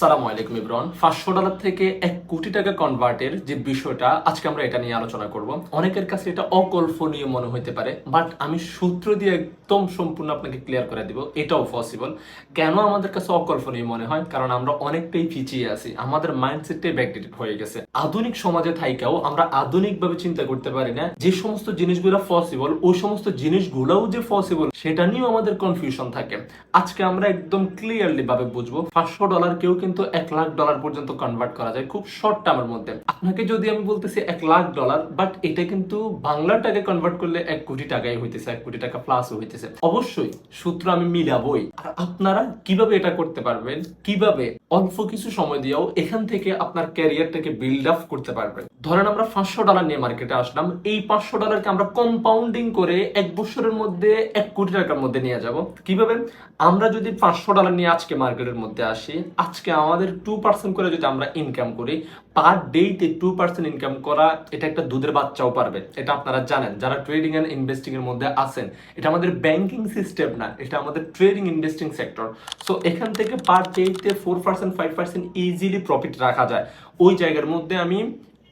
সালাম আলাইকুম ইব্রান পাঁচশো ডলার থেকে এক কোটি টাকা কনভার্টের যে বিষয়টা আজকে আমরা এটা নিয়ে আলোচনা করব। অনেকের কাছে এটা অকল্পনীয় মনে হতে পারে বাট আমি সূত্র দিয়ে একদম সম্পূর্ণ আপনাকে ক্লিয়ার করে দিব, এটাও পসিবল কেন আমাদের কাছে অকল্পনীয় মনে হয়? কারণ আমরা অনেকটাই পিছিয়ে আছি, আমাদের মাইন্ডসেটটাই ব্যাকডেটেড হয়ে গেছে। আধুনিক সমাজে থাইকাও আমরা আধুনিকভাবে চিন্তা করতে পারি না, যে সমস্ত জিনিসগুলো পসিবল ওই সমস্ত জিনিসগুলোও যে পসিবল সেটা নিয়েও আমাদের কনফিউশন থাকে। আজকে আমরা একদম ক্লিয়ারলি ভাবে বুঝব, পাঁচশো ডলার কেউ কিন্তু এক লাখ ডলার পর্যন্ত কনভার্ট করা যায় খুব শর্ট টার্মের মধ্যে। আপনাকে যদি আমি বলতেছি এক লাখ ডলার বাট এটা কিন্তু বাংলা টাকা কনভার্ট করলে এক কোটি টাকাই হইতেছে, এক কোটি টাকা প্লাস হইতেছে। অবশ্যই সূত্র আমি মিলাবই। আর আপনারা কীভাবে এটা করতে পারবেন? কীভাবে? অল্প কিছু সময় দিয়েও এখান থেকে আপনার ক্যারিয়ারটাকে বিল্ড আপ করতে পারবেন। ধরেন আমরা পাঁচশো ডলার নিয়ে মার্কেটে আসলাম। এই পাঁচশো ডলারকে আমরা কম্পাউন্ডিং করে এক বছরের মধ্যে এক কোটি টাকার মধ্যে নিয়ে যাব। কীভাবে? আমরা যদি পাঁচশো ডলার নিয়ে আজকে মার্কেটের মধ্যে আসি, আজকে আমাদের টু পার্সেন্ট করে যদি আমরা ইনকাম করি পার ডেতে টু পার্সেন্ট ইনকাম করা, এটা একটা দুধের বাচ্চাও পারবে। এটা আপনারা জানেন। যারা ট্রেডিং এন্ড ইনভেস্টিং এর মধ্যে আছেন, এটা আমাদের ব্যাংকিং সিস্টেম না, এটা আমাদের ট্রেডিং ইনভেস্টিং সেক্টর সো এখান থেকে পার ডেতে four percent five percent easily profit রাখা যায়। ওই জায়গার মধ্যে আমি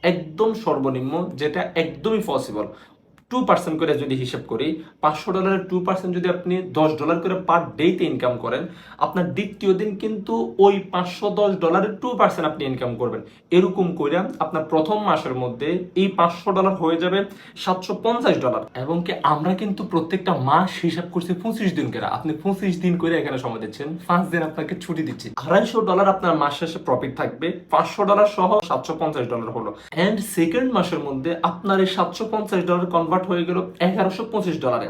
একদম সর্বনিম্ন, যেটা একদমই পসিবল টু পার্সেন্ট করে যদি হিসাব করি, পাঁচশো ডলারের টু পার্সেন্ট যদি আপনি দশ ডলার করে পার ডেতে ইনকাম করেন, আপনার দ্বিতীয় দিন কিন্তু ওই পাঁচশো দশ ডলারের টু পার্সেন্ট আপনি ইনকাম করবেন। এরকম করে আপনার প্রথম মাসের মধ্যে এই পাঁচশো ডলার হয়ে যাবে সাতশো পঞ্চাশ ডলার। এবং কি আমরা কিন্তু প্রত্যেকটা মাস হিসাব করছি পঁচিশ দিন করে। আপনি পঁচিশ দিন করে এখানে সময় দিচ্ছেন, পাঁচ দিন আপনাকে ছুটি দিচ্ছি। আড়াইশো ডলার আপনার মাস শেষে প্রফিট থাকবে, পাঁচশো ডলার সহ সাতশো পঞ্চাশ ডলার হলো। এন্ড সেকেন্ড মাসের মধ্যে আপনার এই সাতশো পঞ্চাশ ডলার কনভার্ট হয়ে গেল এগারোশো পঁচিশ ডলারে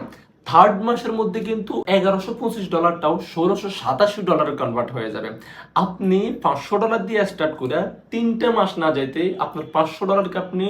থার্ড মাসের মধ্যে কিন্তু এগারোশো পঁচিশ ডলারটাও ষোলোশো সাতাশি ডলারে কনভার্ট হয়ে যাবে। আপনি পাঁচশো ডলার দিয়ে স্টার্ট করে তিনটে মাস না যাইতে আপনার পাঁচশো ডলারকে আপনি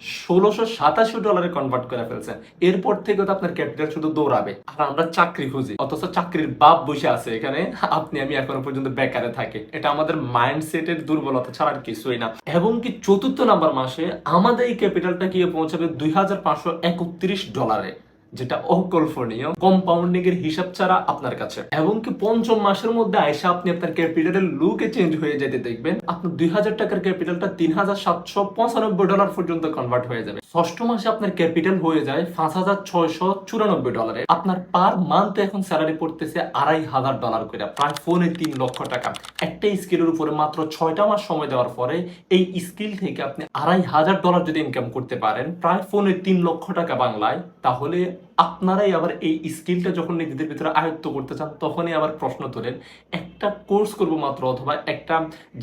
ষোলোশো সাতাশি ডলারে কনভার্ট করে ফেলছেন। এরপর থেকে তো আপনার ক্যাপিটাল শুধু দৌড়াবে। আর আমরা চাকরি খুঁজি। অথচ চাকরির বাপ বসে আছে এখানে। আপনি, আমি এখনও পর্যন্ত বেকারে থাকি। এটা আমাদের মাইন্ডসেটের দুর্বলতা ছাড়া আর কিছুই না। এবং কি চতুর্থ নাম্বার মাসে আমাদের এই ক্যাপিটালটা গিয়ে পৌঁছাবে দুই হাজার পাঁচশো একত্রিশ ডলারে যেটা অকল্পনীয় কম্পাউন্ডিং এর হিসাব ছাড়া আপনার কাছে। এবং কি পঞ্চম মাসের মধ্যে আয়সা আপনি আপনার ক্যাপিটালের লুকে চেঞ্জ হয়ে যেতে দেখবেন, আপনার দুই হাজার টাকার ক্যাপিটালটা তিন হাজার সাতশো পঁচানব্বই ডলার পর্যন্ত কনভার্ট হয়ে যাবে। ষষ্ঠ মাসে আপনার ক্যাপিটাল হয়ে যায় পাঁচ হাজার ছয়শো চুরানব্বই ডলারে আপনার পার মান্থ এখন স্যালারি পড়তেছে আড়াই হাজার ডলার করে। প্রায় ফোনে তিন লক্ষ টাকা। একটা স্কিলের উপরে মাত্র ছয়টা মাস সময় দেওয়ার পরে, এই স্কিল থেকে আপনি আড়াই হাজার ডলার যদি ইনকাম করতে পারেন, প্রায় ফোনে তিন লক্ষ টাকা বাংলায়, তাহলে আপনারাই আবার এই স্কিলটা যখন নিজেদের ভিতরে আয়ত্ত করতে চান, তখনই আবার প্রশ্ন তোলেন, একটা কোর্স করব মাত্র অথবা একটা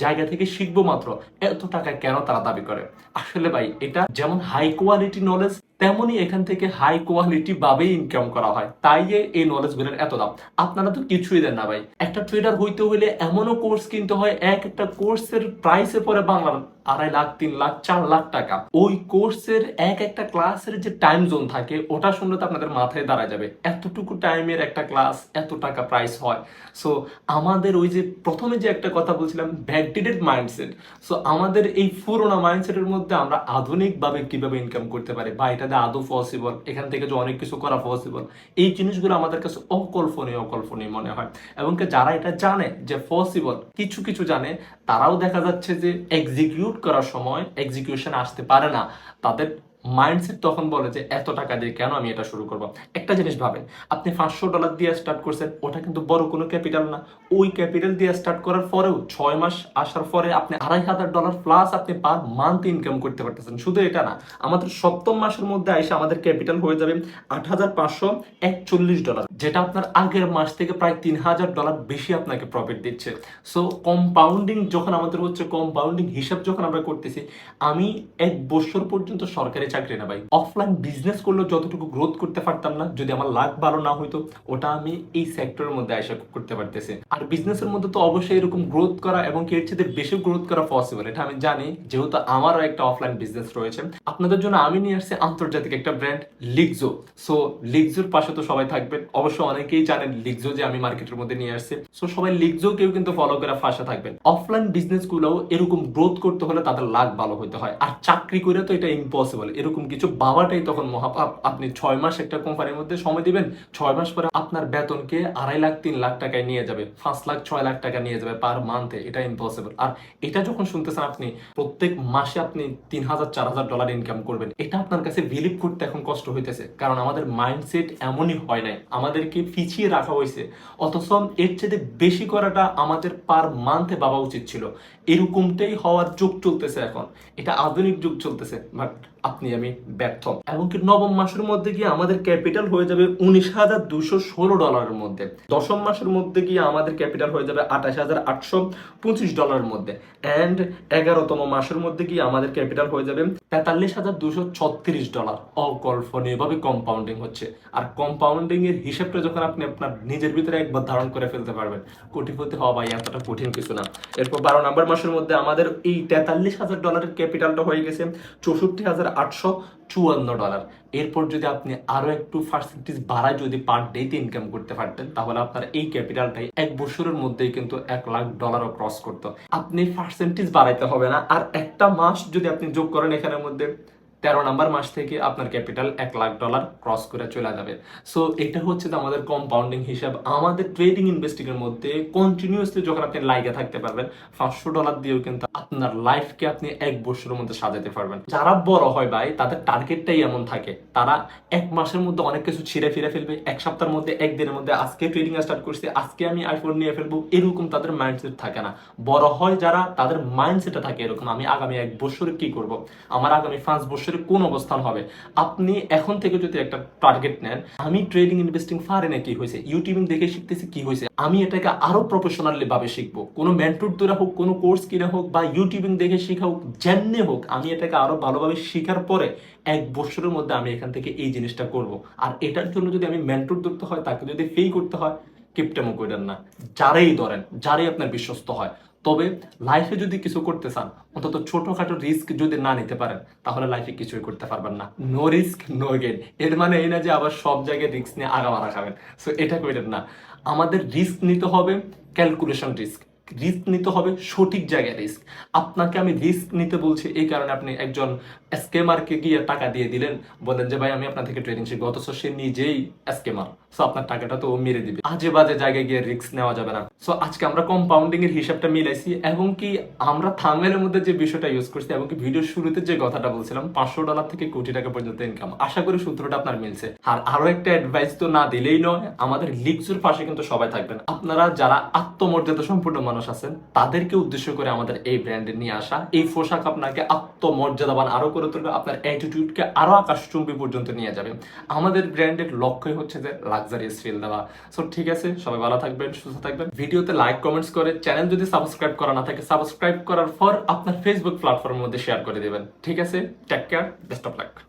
জায়গা থেকে শিখব মাত্র, এত টাকা কেন তারা দাবি করে? আসলে ভাই, এটা যেমন হাই কোয়ালিটি নলেজ তেমনই এখান থেকে হাই কোয়ালিটি ভাবেই ইনকাম করা হয়। তাই এই নলেজগুলোর এত দাম। আপনারা তো কিছুই দেন না ভাই। একটা ট্রেডার হইতে হলে এমনও কোর্স কিনতে হয়, এক একটা কোর্সের প্রাইসে পরে বাংলার আড়াই লাখ, তিন লাখ, চার লাখ টাকা। ওই কোর্সের এক একটা ক্লাসের যে টাইম জোন থাকে, ওটা শুনলে তো আপনাদের মাথায় দাঁড়া যাবে। এতটুকু টাইমের একটা ক্লাস এত টাকা প্রাইস হয়। সো আমাদের ওই যে প্রথমে যে একটা কথা বলছিলাম ব্যাকডেটেড মাইন্ডসেট সো আমাদের এই পুরোনো মাইন্ডসেটের মধ্যে আমরা আধুনিকভাবে কীভাবে ইনকাম করতে পারি? বা এটা দিয়ে আদৌ পসিবল এখান থেকে যে অনেক কিছু করা পসিবল এই জিনিসগুলো আমাদের কাছে অকল্পনীয় অকল্পনীয় মনে হয়। এবং যারা এটা জানে যে পসিবল কিছু কিছু জানে, তারাও দেখা যাচ্ছে যে এক্সিকিউট করার সময় এক্সিকিউশন আসতে পারে না। তাদের মাইন্ডসেট তখন বলে যে, এত টাকা দিয়ে কেন আমি এটা শুরু করব? একটা জিনিস ভাবেন, আপনি পাঁচশো ডলার দিয়ে স্টার্ট করছেন, ওটা কিন্তু বড় কোনো ক্যাপিটাল না। ওই ক্যাপিটাল দিয়ে স্টার্ট করার পরেও ছয় মাস আসার পরে আপনি আড়াই হাজার ডলার প্লাস আপনি পার মান্থ ইনকাম করতে পারতেছেন। শুধু এটা না, আমাদের সপ্তম মাসের মধ্যে এসে আমাদের ক্যাপিটাল হয়ে যাবে আট হাজার পাঁচশো একচল্লিশ ডলার যেটা আপনার আগের মাস থেকে প্রায় তিন হাজার ডলার বেশি আপনাকে প্রফিট দিচ্ছে। সো কম্পাউন্ডিং যখন আমাদের হচ্ছে কম্পাউন্ডিং হিসাব যখন আমরা করতেছি, আমি এক বছর পর্যন্ত সরকারি চাকরি না ভাই। অফলাইন বিজনেস করলেও যতটুকু গ্রোথ করতে পারতাম না, যদি আমার লাখ ভালো না হইতো, ওটা আমি এই সেক্টরের মধ্যে আশা করতে পারতেছি। আর বিজনেসের মধ্যে তো অবশ্যই এরকম গ্রোথ করা এবং এর চেয়ে বেশি গ্রোথ করা পসিবল এটা আমি জানি। যেহেতু আমারও একটা অফলাইন বিজনেস রয়েছে। আপনাদের জন্য আমি নিয়ে আসছি আন্তর্জাতিক একটা ব্র্যান্ড লিগজো সো লিগজোর পাশে তো সবাই থাকবেন অবশ্য অনেকেই জানেন লিগজো যে আমি মার্কেটের মধ্যে নিয়ে আসছি। সো সবাই লিগজো কেউ কিন্তু ফলো করে পাশে থাকবেন। অফলাইন বিজনেসগুলো এরকম গ্রোথ করতে হলে তাদের লাখ ভালো হতে হয়। আর চাকরি করে তো এটা ইম্পসিবল এরকম কিছু বাবাটাই তখন মহাপাপ আপনি ছয় মাস একটা কোম্পানির মধ্যে সময় দিবেন, ছয় মাস পরে আপনার বেতনকে আড়াই লাখ, তিন লাখ টাকায় নিয়ে যাবে, পাঁচ লাখ, ছয় লাখ টাকা নিয়ে যাবে পার মান্থে এটা ইম্পসিবল আর এটা যখন শুনতেছেন আপনি, প্রত্যেক মাসে আপনি তিন হাজার, চার হাজার ডলার ইনকাম করবেন। এটা আপনার কাছে বিলিভ করতে এখন কষ্ট হইতেছে, কারণ আমাদের মাইন্ডসেট এমনই হয় নাই। আমাদেরকে পিছিয়ে রাখা হয়েছে অথচ এর চেয়ে বেশি করাটা আমাদের পার মান্থে ভাবা উচিত ছিল। এরকমটাই হওয়ার যুগ চলতেছে এখন। এটা আধুনিক যুগ চলতেছে বাট আপনি আমি ব্যর্থ। এমনকি নবম মাসের মধ্যে গিয়ে আমাদের ক্যাপিটাল হয়ে যাবে উনিশ হাজার দুশো ষোলো ডলারের মধ্যে। দশম মাসের মধ্যে গিয়ে আমাদের ক্যাপিটাল হয়ে যাবে আঠাশ হাজার আটশো পঁচিশ ডলারের মধ্যে। অ্যান্ড এগারোতম মাসের মধ্যে গিয়ে আমাদের ক্যাপিটাল হয়ে যাবে তেতাল্লিশ হাজার দুশো ছত্রিশ ডলার। অকল্পনীয়ভাবে কম্পাউন্ডিং হচ্ছে। আর কম্পাউন্ডিং এর হিসেবটা যখন আপনি আপনার নিজের ভিতরে একবার ধারণ করে ফেলতে পারবেন, কোটিপতি হওয়া ভাই এতটা কঠিন কিছু না। এরপর বারো নম্বর মাসের মধ্যে আমাদের এই তেতাল্লিশ হাজার ডলারের ক্যাপিটালটা হয়ে গেছে চৌষট্টি হাজার আটশো চুয়ান্ন ডলার এরপর যদি আপনি আরও একটু পার্সেন্টেজ বাড়ায় যদি পার ডেতে ইনকাম করতে পারতেন, তাহলে আপনার এই ক্যাপিটালটাই এক বছরের মধ্যেই কিন্তু এক লাখ ডলারও ক্রস করতো। আপনি পার্সেন্টেজ বাড়াইতে হবে না। আর একটা মাস যদি আপনি যোগ করেন এখানের মধ্যে তেরো নাম্বার মাস থেকে আপনার ক্যাপিটাল এক লাখ ডলার ক্রস করে চলে যাবে। সো এটা হচ্ছে আমাদের কম্পাউন্ডিং হিসাব। আমাদের ট্রেডিং ইনভেস্টিং এর মধ্যে কন্টিনিউয়াসলি যখন আপনি লাইকে থাকতে পারবেন, পাঁচশো ডলার দিয়েও কিন্তু আপনার লাইফকে আপনি এক বছরের মধ্যে সাজাতে পারবেন। যারা বড় হয় ভাই, তাদের টার্গেটটাই এমন থাকে। তারা এক মাসের মধ্যে অনেক কিছু ছিঁড়ে ফিরে ফেলবে। এক সপ্তাহের মধ্যে একদিনের মধ্যে, আজকে ট্রেডিং স্টার্ট করছি, আজকে আমি আইফোন নিয়ে ফেলব, এরকম তাদের মাইন্ডসেট থাকে না। বড় হয় যারা, তাদের মাইন্ডসেটে থাকে এরকম, আমি আগামী এক বছরে কি করব? আমার আগামী পাঁচ বছরে কোন অবস্থান হবে? আপনি এখন থেকে যদি একটা টার্গেট নেন, আমি ট্রেডিং ইনভেস্টিং ফারে না কি হয়েছে? ইউটিউবিং দেখে শিখতেছি কি হয়েছে? আমি এটাকে আরও প্রফেশনালি ভাবে শিখব। কোনো মেন্টর দ্বারা হোক, কোনো কোর্স কিনে হোক বা ইউটিউবিং দেখে শেখা হোক, যেমনি হোক, আমি এটাকে আরও ভালোভাবে শেখার পরে এক বছরের মধ্যে আমি এখান থেকে এই জিনিসটা করব। আর এটার জন্য যদি আমি মেন্টর ধরতে হয়, তাকে যদি পে করতে হয়, কিপটেমো করেন না। যারাই ধরেন, যারাই আপনার বিশ্বস্ত হয়। তবে লাইফে যদি কিছু করতে চান, অন্তত ছোটখাটো রিস্ক যদি না নিতে পারেন, তাহলে লাইফে কিছুই করতে পারবেন না। নো রিস্ক নো গেন এর মানে এই না যে আবার সব জায়গায় রিস্ক নিয়ে আগা খাবেন। সো এটা করেন না। আমাদের রিস্ক নিতে হবে ক্যালকুলেশন রিস্ক রিস্ক নিতে হবে, সঠিক জায়গায় রিস্ক আপনাকে আমি রিস্ক নিতে বলছি এই কারণে আপনি একজন স্কেমারকে গিয়ে টাকা দিয়ে দিলেন। বলেন যে, ভাই, আমি আপনার থেকে ট্রেনিং শিখব। অথচ সে নিজেই স্কেমার সো আপনার টাকাটা তো মেরে দিবে। আজে বাজে জায়গায় গিয়ে রিস্ক নেওয়া যাবে না। সো আজকে আমরা কম্পাউন্ডিং এর হিসাবটা মিলাইছি এবং কি আমরা থামের মধ্যে যে বিষয়টা ইউজ করছি এবং কি ভিডিওর শুরুতে যে কথাটা বলছিলাম, পাঁচশো ডলার থেকে কোটি টাকা পর্যন্ত ইনকাম আশা করি সূত্রটা আপনার মিলছে। আর আরও একটা অ্যাডভাইস তো না দিলেই নয়, আমাদের লিগসের পাশে কিন্তু সবাই থাকবেন। আপনারা যারা আত্মমর্যাদা সম্পূর্ণ মানুষ আছেন, তাদেরকে উদ্দেশ্য করে আমাদের এই ব্র্যান্ডে নিয়ে আসা, এই পোশাক আপনাকে আত্মমর্যাদাবান আরও করে তুলবে, আপনার অ্যাটিটিউডকে আরও আকাশচুম্বী পর্যন্ত নিয়ে যাবে। আমাদের ব্র্যান্ডের লক্ষ্যই হচ্ছে যে লাক্সারিয়াস ফিল দেওয়া সো ঠিক আছে, সবাই ভালো থাকবেন, সুস্থ থাকবেন। ভিডিওতে লাইক কমেন্টস করে চ্যানেল যদি সাবস্ক্রাইব করা না থাকে সাবস্ক্রাইব করার পর আপনার ফেসবুক প্ল্যাটফর্মের মধ্যে শেয়ার করে দেবেন। ঠিক আছে take care best of luck